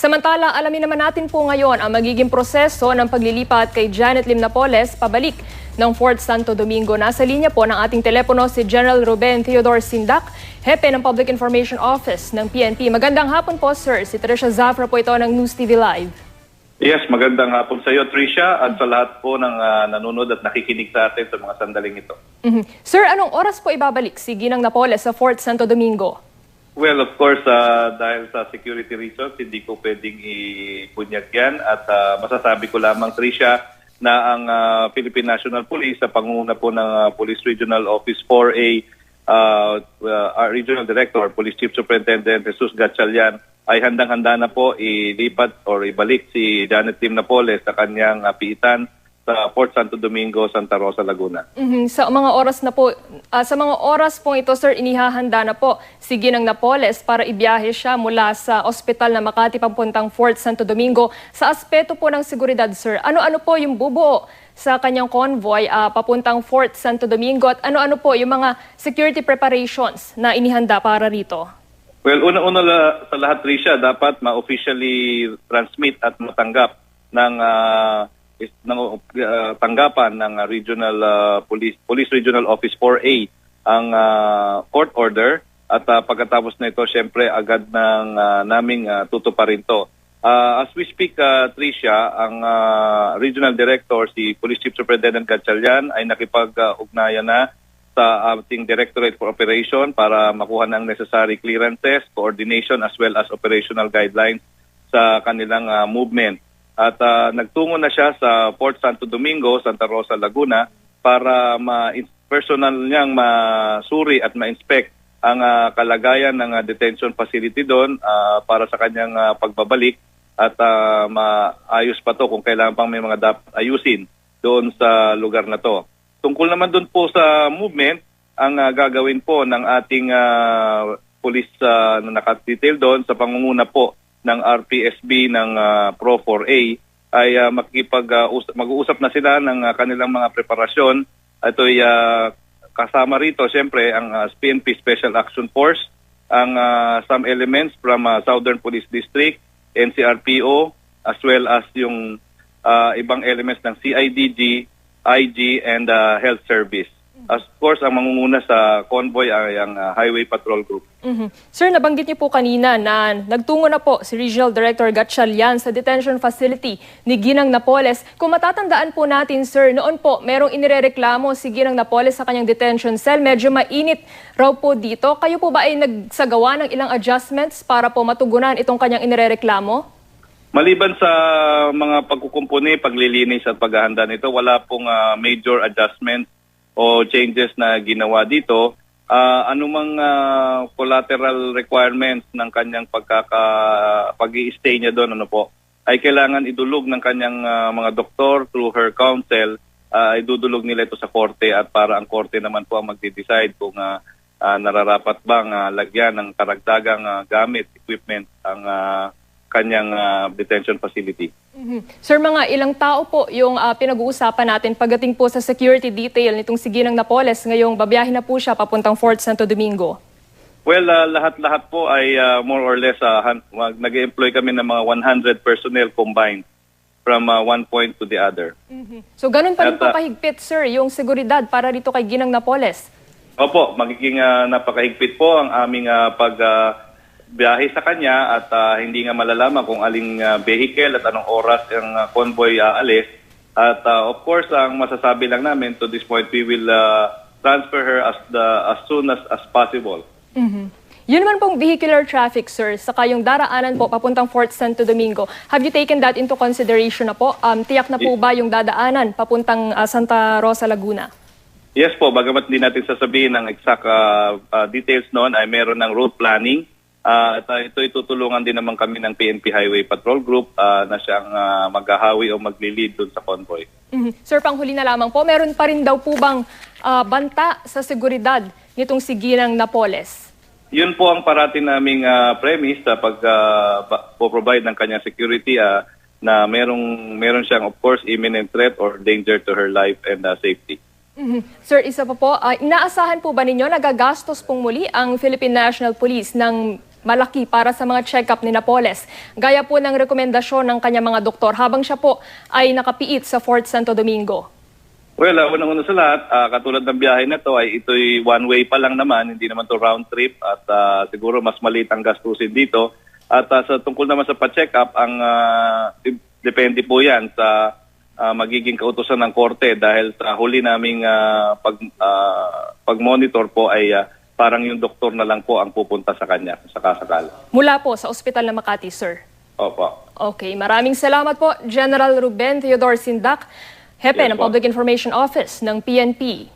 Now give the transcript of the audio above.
Samantala, alamin naman natin po ngayon ang magiging proseso ng paglilipat kay Janet Lim Napoles pabalik ng Fort Santo Domingo. Nasa linya po ng ating telepono si General Ruben Theodore Sindak, Hepe ng Public Information Office ng PNP. Magandang hapon po, sir. Si Tricia Zafra po ito ng News TV Live. Yes, magandang hapon sa iyo, Tricia, at sa lahat po ng uh, nanonood at nakikinig sa atin sa mga sandaling ito. Mhm. Sir, anong oras po ibabalik si Ginang Napoles sa Fort Santo Domingo? Well, of course, uh, dahil sa security reasons, hindi ko pwedeng ipunyag yan. At uh, masasabi ko lamang, Tricia, na ang uh, Philippine National Police sa pangunguna po ng uh, Police Regional Office 4A, uh, uh, Regional Director, Police Chief Superintendent Jesus Gatchalian, ay handang-handa na po ilipat or ibalik si Janet Tim Napoles sa kanyang uh, piitan sa Port Santo Domingo, Santa Rosa, Laguna. Mhm. Sa mga oras na po, ah, sa mga oras po ito, sir, inihahanda na po si Ginang Napoles para ibiyahe siya mula sa ospital na Makati papuntang Fort Santo Domingo. Sa aspeto po ng seguridad, sir, ano-ano po yung bubuo sa kanyang convoy ah, papuntang Fort Santo Domingo at ano-ano po yung mga security preparations na inihanda para rito? Well, una-una la- sa lahat, Tricia, dapat ma-officially transmit at matanggap ng ah, is, ng ah, tanggapan ng ah, Regional ah, Police Police Regional Office 4A ang ah, court order at ah, pagkatapos na ito, syempre agad ng ah, naming uh, tutuparin to. Ah, as we speak, ah, Tricia, ang ah, Regional Director, si Police Chief Superintendent Gatchalian, ay nakipag-ugnayan na sa ating Directorate for Operation para makuha ng necessary clearances, coordination as well as operational guidelines sa kanilang ah, movement. At ah, nagtungo na siya sa Port Santo Domingo, Santa Rosa, Laguna para ma personal niyang masuri at ma-inspect ang ah, kalagayan ng ah, detention facility doon ah, para sa kanyang ah, pagbabalik at ah, maayos pa to kung kailangan pang may mga dapat ayusin doon sa lugar na to. Tungkol naman doon po sa movement, ang ah, gagawin po ng ating ah, police ah, na nakadetail doon sa pangunguna po ng RPSB ng ah, Pro 4A ay ah, makikipag us- mag-uusap na sila ng ah, kanilang mga preparasyon. Ito ay ah, kasama rito siyempre ang ah, PNP Special Action Force, ang ah, some elements from ah, Southern Police District, NCRPO, as well as yung ah, ibang elements ng CIDG, IG, and ah, Health Service. Of course, ang mangunguna sa convoy ay ang ah, Highway Patrol Group. Mhm. Sir, nabanggit niyo po kanina na nagtungo na po si Regional Director Gatchalian sa detention facility ni Ginang Napoles. Kung matatandaan po natin, sir, noon po merong inirereklamo si Ginang Napoles sa kanyang detention cell. Medyo mainit raw po dito. Kayo po ba ay nagsagawa ng ilang adjustments para po matugunan itong kanyang inirereklamo? Maliban sa mga pagkukumpuni, paglilinis at paghahanda nito, wala pong ah, major adjustments o changes na ginawa dito. Ah, anumang ah, collateral requirements ng kanyang pagkaka pag-i-stay niya doon ano po ay kailangan idulog ng kanyang ah, mga doktor through her counsel ah, idudulog nila ito sa korte at para ang korte naman po ang magde-decide kung ah, ah, nararapat bang ah, lagyan ng karagdagang ah, gamit, equipment ang ah, kanyang ah, detention facility. Mhm. Sir, mga ilang tao po yung ah, pinag-uusapan natin pagdating po sa security detail nitong si Ginang Napoles ngayong babiyahin na po siya papuntang Fort Santo Domingo? Well, ah, lahat-lahat po ay ah, more or less uh, nag-employ kami ng mga 100 personnel combined from ah, one point to the other. So ganun pa rin At, po ah, kahigpit, sir, yung seguridad para dito kay Ginang Napoles. Opo, magiging ah, napakahigpit po ang aming ah, pag ah, biyahe sa kanya at ah, hindi nga malalaman kung aling ah, vehicle at anong oras ang ah, convoy aalis. At ah, of course, ang masasabi lang namin to this point, we will ah, transfer her as the as soon as as possible. Mhm. Yun naman pong vehicular traffic, sir, saka yung daraanan po papuntang Fort Santo Domingo. Have you taken that into consideration na po? Um, tiyak na po ba yung dadaanan papuntang ah, Santa Rosa, Laguna? Yes po, bagamat hindi natin sasabihin ng exact ah, ah, details noon ay meron ng route planning. Ah, at ah, ito itutulungan din naman kami ng PNP Highway Patrol Group ah, na siyang ah, maghahawi o magli-lead dun sa convoy. Mhm. Sir, panghuli na lamang po, meron pa rin daw po bang ah, banta sa seguridad nitong si Ginang Napoles? Yun po ang parati naming ah, premise sa pag ah, ba- provide ng kanyang security ah, na merong meron siyang of course imminent threat or danger to her life and ah, safety. Mhm. Sir, isa pa po, ah, inaasahan po ba ninyo nagagastos pong muli ang Philippine National Police ng malaki para sa mga check-up ni Napoles. Gaya po ng rekomendasyon ng kanyang mga doktor habang siya po ay nakapiit sa Fort Santo Domingo. Well, uh, unang-una sa lahat, ah, katulad ng biyahe na to ay ito'y one way pa lang naman, hindi naman to round trip at ah, siguro mas maliit ang gastusin dito. At ah, sa tungkol naman sa pa-check up, ang dip- depende po 'yan sa ah, magiging kautusan ng korte dahil sa huli naming ah, pag ah, pag-monitor po ay ah, parang yung doktor na lang po ang pupunta sa kanya sa kasakal. Mula po sa Ospital ng Makati, sir. Opo. Okay, maraming salamat po, General Ruben Theodore Sindak, Hepe Yes ng po. Public Information Office ng PNP.